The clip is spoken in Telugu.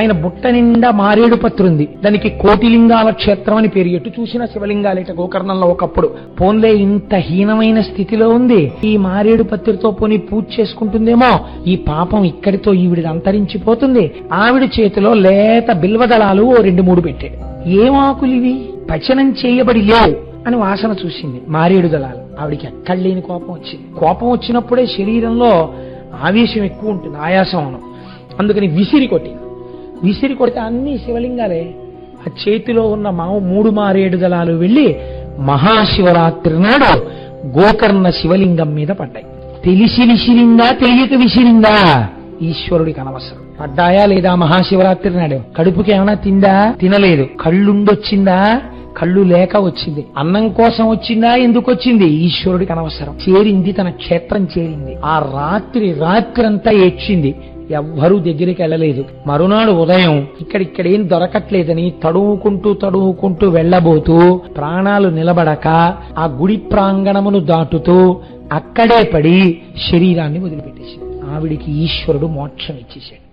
ఆయన బుట్ట నిండా మారేడు పత్రుంది. దానికి కోటిలింగాల క్షేత్రం అని పేరు ఎటు చూసినా శివలింగాలేట గోకర్ణంలో ఒకప్పుడు. పోన్లే ఇంత హీనమైన స్థితిలో ఉంది. ఈ మారేడు పత్రితో పోని పూజ చేసుకుంటుందేమో. ఈ పాపం ఇక్కడితో ఈవిడిది అంతరించిపోతుంది. ఆవిడ చేతిలో లేత బిల్వదళాలు ఓ రెండు మూడు పెట్టాడు. ఏం ఇవి? పచనం చేయబడి లేవు అని వాసన చూసింది మారేడు దళాలు. ఆవిడికి ఎక్కడ లేని కోపం వచ్చింది. కోపం వచ్చినప్పుడే శరీరంలో ఆవేశం ఎక్కువ ఉంటుంది ఆయాసం అందుకని విసిరి కొట్టింది. విసిరి కొడితే అన్ని శివలింగాలే. ఆ చేతిలో ఉన్న మా మూడు మారేడు దళాలు వెళ్ళి మహాశివరాత్రి నాడు గోకర్ణ శివలింగం మీద పడ్డాయి. తెలిసి విసిరిందా తెలియక విసిరిందా? ఈశ్వరుడికి అనవసరం. పడ్డాయా లేదా మహాశివరాత్రి నాడు? కడుపుకి ఏమైనా తిందా? తినలేదు. కళ్ళుండొచ్చిందా? కళ్ళు లేక వచ్చింది. అన్నం కోసం వచ్చిందా? ఎందుకు వచ్చింది? ఈశ్వరుడికి అనవసరం. చేరింది తన క్షేత్రం చేరింది. ఆ రాత్రి రాత్రంతా ఏడ్చింది. ఎవ్వరూ దగ్గరికి వెళ్ళలేదు. మరునాడు ఉదయం ఇక్కడిక్కడేం దొరకట్లేదని తడువుకుంటూ తడువుకుంటూ వెళ్ళబోతూ ప్రాణాలు నిలబడక ఆ గుడి ప్రాంగణమును దాటుతూ అక్కడే పడి శరీరాన్ని వదిలిపెట్టేసింది. ఆవిడికి ఈశ్వరుడు మోక్షం ఇచ్చేశాడు.